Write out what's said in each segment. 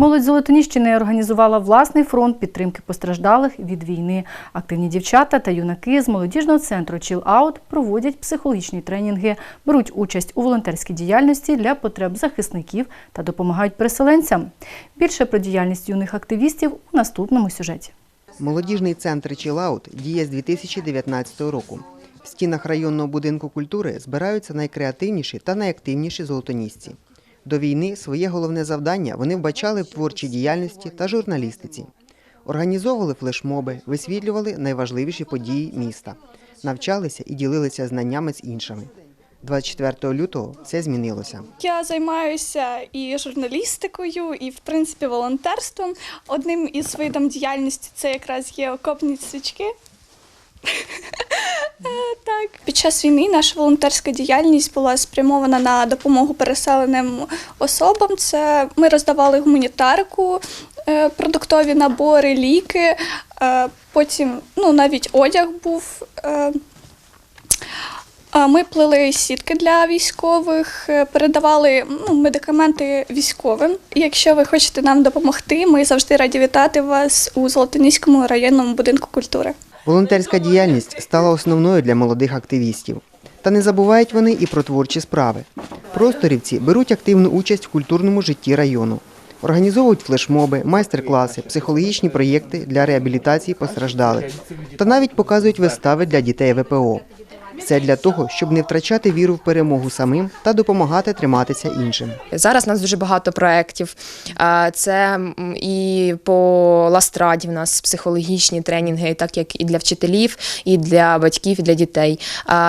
Молодь Золотоніщини організувала власний фронт підтримки постраждалих від війни. Активні дівчата та юнаки з молодіжного центру Out проводять психологічні тренінги, беруть участь у волонтерській діяльності для потреб захисників та допомагають переселенцям. Більше про діяльність юних активістів у наступному сюжеті. Молодіжний центр «Чілаут» діє з 2019 року. В стінах районного будинку культури збираються найкреативніші та найактивніші золотонісці. До війни своє головне завдання вони вбачали в творчій діяльності та журналістиці. Організовували флешмоби, висвітлювали найважливіші події міста, навчалися і ділилися знаннями з іншими. 24 лютого все змінилося. Я займаюся і журналістикою, і в принципі волонтерством. Одним із видом діяльності це якраз є окопні свічки. Так, під час війни наша волонтерська діяльність була спрямована на допомогу переселеним особам. Це ми роздавали гуманітарку, е, продуктові набори, ліки. е, Потім ну, навіть одяг був. е, Ми плели сітки для військових, передавали ну, медикаменти військовим. Якщо ви хочете нам допомогти, ми завжди раді вітати вас у Золотоніському районному будинку культури. Волонтерська діяльність стала основною для молодих активістів. Та не забувають вони і про творчі справи. Просторівці беруть активну участь в культурному житті району. Організовують флешмоби, майстер-класи, психологічні проєкти для реабілітації постраждалих та навіть показують вистави для дітей ВПО. Все для того, щоб не втрачати віру в перемогу самим та допомагати триматися іншим. Зараз у нас дуже багато проєктів. Це і по ластраді в нас психологічні тренінги, так як і для вчителів, і для батьків, і для дітей.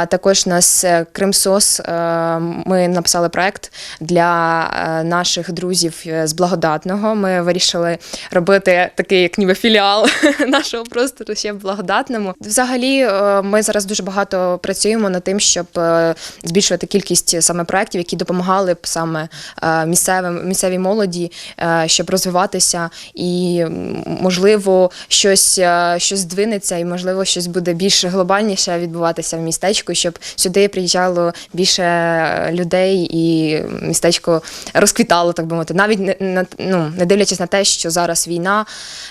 Також у нас е, Кримсос. е, Ми написали проєкт для е, наших друзів з благодатного. Ми вирішили робити такий, як ніби філіал нашого простору ще в благодатному. Взагалі, ми зараз дуже багато працюємо над тим, щоб е, збільшувати кількість саме проєктів, які допомагали б саме е, місцевим місцевій молоді, е, щоб розвиватися, і можливо щось, е, щось здвинеться, і можливо щось буде більш глобальніше відбуватися в містечку, щоб сюди приїжджало більше е, людей і містечко розквітало, так би мовити. Навіть не ну не дивлячись на те, що зараз війна,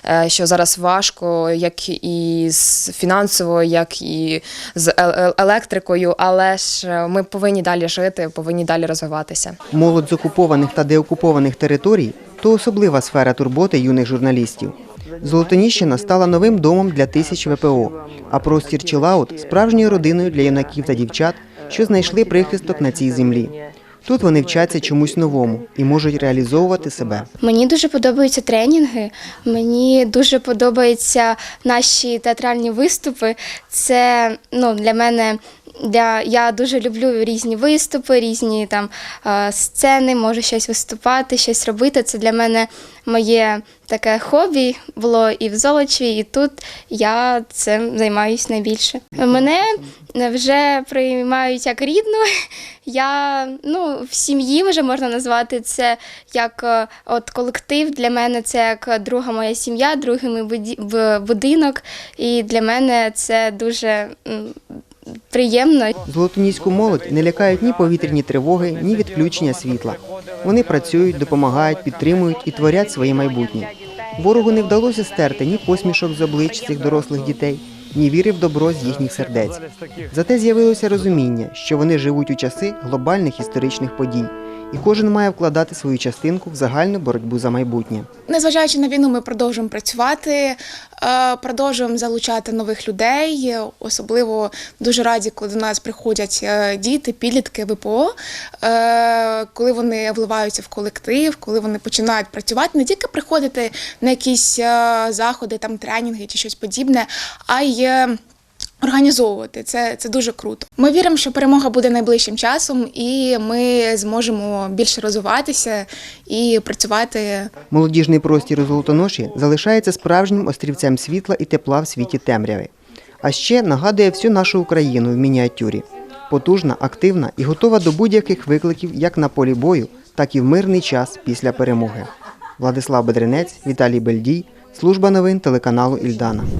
е, що зараз важко, як і з фінансово, як і з ел- ел- електрикою, але ж е, ми повинні далі жити, повинні далі розвиватися. Молодь з окупованих та деокупованих територій то особлива сфера турботи юних журналістів. Золотоніщина стала новим домом для тисяч ВПО, а простір Чилаут справжньою родиною для юнаків та дівчат, що знайшли прихисток на цій землі. Тут вони вчаться чомусь новому і можуть реалізовувати себе. Мені дуже подобаються тренінги. Мені дуже подобаються наші театральні виступи. Це ну для мене. Для я дуже люблю різні виступи, різні там е, сцени, можу щось виступати, щось робити. Це для мене моє таке хобі було і в Золочеві, і тут я цим займаюся найбільше. Мене вже приймають як рідну. Я ну в сім'ї вже можна назвати це як е, от колектив. Для мене це як друга моя сім'я, другий мій будинок. І для мене це дуже приємно. Золотоніську молодь не лякають ні повітряні тривоги, ні відключення світла. Вони працюють, допомагають, підтримують і творять своє майбутнє. Ворогу не вдалося стерти ні посмішок з облич цих дорослих дітей, ні віри в добро з їхніх сердець. Зате з'явилося розуміння, що вони живуть у часи глобальних історичних подій, і кожен має вкладати свою частинку в загальну боротьбу за майбутнє. Незважаючи на війну, ми продовжуємо працювати, е, продовжуємо залучати нових людей. Особливо дуже раді, коли до нас приходять е, діти, підлітки ВПО, е, коли вони вливаються в колектив, коли вони починають працювати, не тільки приходити на якісь заходи, там тренінги чи щось подібне, а й е, Організовувати це, це дуже круто. Ми віримо, що перемога буде найближчим часом, і ми зможемо більше розвиватися і працювати Молодіжний простір у Золотоноші залишається справжнім острівцем світла і тепла в світі темряви. А ще нагадує всю нашу Україну в мініатюрі. Потужна, активна і готова до будь-яких викликів як на полі бою, так і в мирний час після перемоги. Владислав Бедренець, Віталій Бельдій, служба новин телеканалу Ільдана.